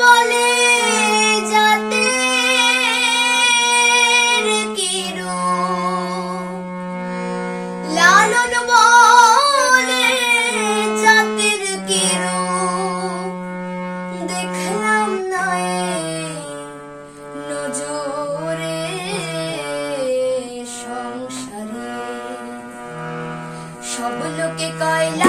বলে যাতে লালন বলে জাতির কিরো দেখলাম নয় নজরে সংসারে। সব লোকে কয়লা